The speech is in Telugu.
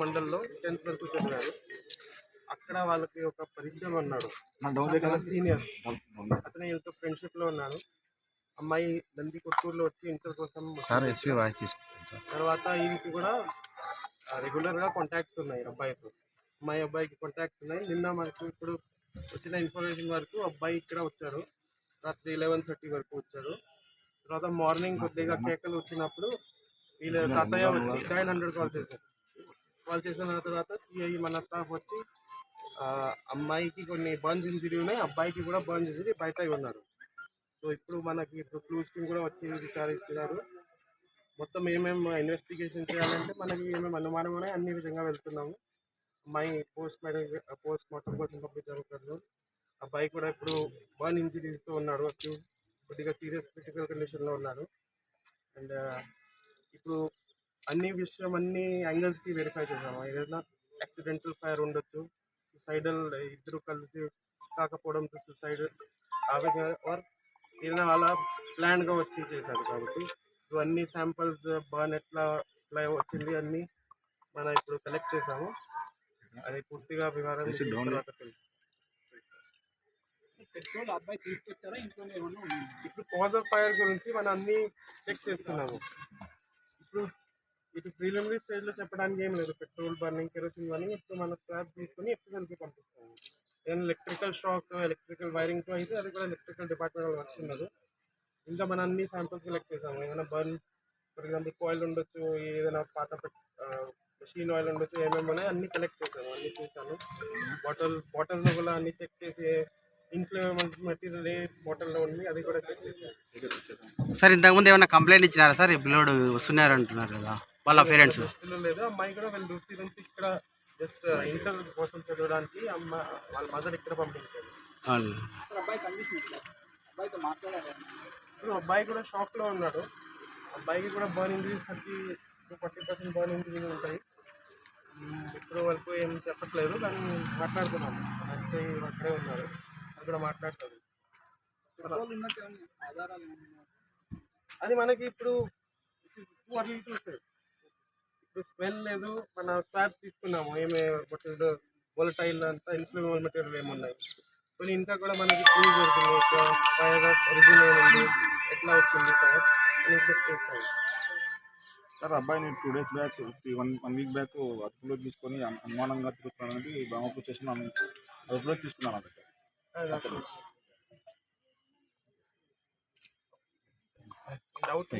మండల్లో టెన్త్ వరకు చదివారు. అక్కడ వాళ్ళకి ఒక పరిచయం ఉన్నాడు దగ్గర సీనియర్. అతను వీళ్ళతో ఫ్రెండ్షిప్లో ఉన్నాను అమ్మాయి నంది కొత్తూరులో వచ్చి ఇంటర్ కోసం తర్వాత ఈయనకి కూడా రెగ్యులర్గా కాంటాక్ట్స్ ఉన్నాయి అబ్బాయితో. అమ్మాయి అబ్బాయికి కాంటాక్ట్స్ ఉన్నాయి. నిన్న మనకు ఇప్పుడు వచ్చిన ఇన్ఫర్మేషన్ వరకు అబ్బాయి ఇక్కడ వచ్చారు. రాత్రి లెవెన్ థర్టీ వరకు వచ్చారు. తర్వాత మార్నింగ్ కొద్దిగా కేకలు వచ్చినప్పుడు వీళ్ళ తాతయ్య వచ్చి నైన్ హండ్రెడ్ కాల్ చేశారు. కాల్ చేసిన తర్వాత సిఐ మన స్టాఫ్ వచ్చి అమ్మాయికి కొన్ని బర్న్స్ ఇంజరీ ఉన్నాయి అబ్బాయికి కూడా బర్న్స్ ఇంజరీ బయట ఉన్నారు. సో ఇప్పుడు మనకి ఇప్పుడు క్లూస్ టీమ్ కూడా వచ్చి విచారించినారు. మొత్తం ఏమేమి ఇన్వెస్టిగేషన్ చేయాలంటే మనకి ఏమేమి అనుమానం ఉన్నాయి అన్ని విధంగా వెళ్తున్నాము. అమ్మాయి పోస్ట్ మెడికల్ పోస్ట్ మార్టం కోసం పంపించారు అబ్బాయి కూడా ఇప్పుడు బర్న్ ఇంజరీస్తో ఉన్నాడు వచ్చి కొద్దిగా సీరియస్ క్రిటికల్ కండిషన్లో ఉన్నారు అండ్ ఇప్పుడు అన్ని విషయం అన్ని యాంగిల్స్కి వెరిఫై చేసాము ఏదైనా యాక్సిడెంటల్ ఫైర్ ఉండొచ్చు సుసైడల్ ఇద్దరు కలిసి కాకపోవడంతో సుసైడ్ ఆర్ ఏదైనా అలా ప్లాన్గా వచ్చి చేశారు కాబట్టి ఇవన్నీ శాంపిల్స్ బర్న్ ఎట్లా ఎట్లా వచ్చింది అన్నీ మనం ఇప్పుడు కలెక్ట్ చేసాము అది పూర్తిగా వివరం తర్వాత తెలుసు. పెట్రోల్ అబ్బాయి తీసుకొచ్చారా? ఇంట్లోనే? ఇప్పుడు కాజ్ ఆఫ్ ఫైర్ గురించి మనం అన్ని చెక్ చేస్తున్నాము. ఇప్పుడు ఇది ప్రిలిమినరీ స్టేజ్లో చెప్పడానికి ఏం లేదు. పెట్రోల్ బర్నింగ్ కెరోసిన్ బర్నింగ్ ఇప్పుడు మన స్క్రాప్ తీసుకొని ఎఫ్ఎల్కి పంపిస్తాము. ఏదైనా ఎలక్ట్రికల్ షాక్ ఎలక్ట్రికల్ వైరింగ్తో అయితే అది కూడా ఎలక్ట్రికల్ డిపార్ట్మెంట్ వాళ్ళు వస్తున్నారు. ఇంకా మనం అన్ని శాంపిల్స్ కలెక్ట్ చేసాము. ఏదైనా బర్న్ ఫర్ ఎగ్జాంపుల్ కాయిల్ ఉండొచ్చు ఏదైనా పాత మెషిన్ ఆయిల్ ఉండొచ్చు ఏమేమి ఉన్నాయి అన్ని కలెక్ట్ చేసాము. అన్ని చూసాను బాటిల్ బాటిల్స్ కూడా అన్ని చెక్ చేసి ఇంట్లో మెటీరియల్ ఏ బాటిల్లో ఉంది అది కూడా చెక్ చేసాము. సార్ ఇంతకుముందు ఏమైనా కంప్లైంట్ ఇచ్చినారా సార్? ఈ పిల్లోడు వస్తున్నారు అంటున్నారు కదా. వాళ్ళ పేరెంట్స్ లేదు. అమ్మాయి కూడా వాళ్ళ దృష్టి నుంచి ఇక్కడ జస్ట్ ఇంటర్ కోసం చదవడానికి అమ్మ వాళ్ళ మదర్ ఇక్కడ పంపించారు. అబ్బాయి కండిషన్ అబ్బాయితో మాట్లాడారు? అబ్బాయి కూడా షాక్లో ఉన్నాడు. అబ్బాయికి కూడా burn injuries thirty to forty percent burn injuries ఉంటాయి ఇప్పుడు వరకు ఏం చెప్పట్లేదు కానీ మాట్లాడుతున్నాము. ఎస్ఐ అక్కడే ఉన్నారు. అది కూడా మాట్లాడతారు అది మనకి ఇప్పుడు టూ అర్లీ స్మెల్ లేదు. మన స్వాబ్ తీసుకున్నాము. ఏమే బట్టలు వోలటైల్ అంతా ఇన్ఫ్లూమల్ మెటీరియల్ ఏమున్నాయి కొన్ని ఇంకా కూడా మనకి ప్రూవ్ దొరికింది. ఫైర్ ఒరిజిన్ ఏముంది ఎట్లా వచ్చింది ఫైర్ అని చెక్ చేస్తాము సార్ అబ్బాయిని two days back one one week back అదుపులో తీసుకొని అను- అనుమానంగా తిరుగుతున్నానంటే బ్రహ్మపుర స్టేషన్ అదుపులో తీసుకున్నాను అంట సార్ డౌట్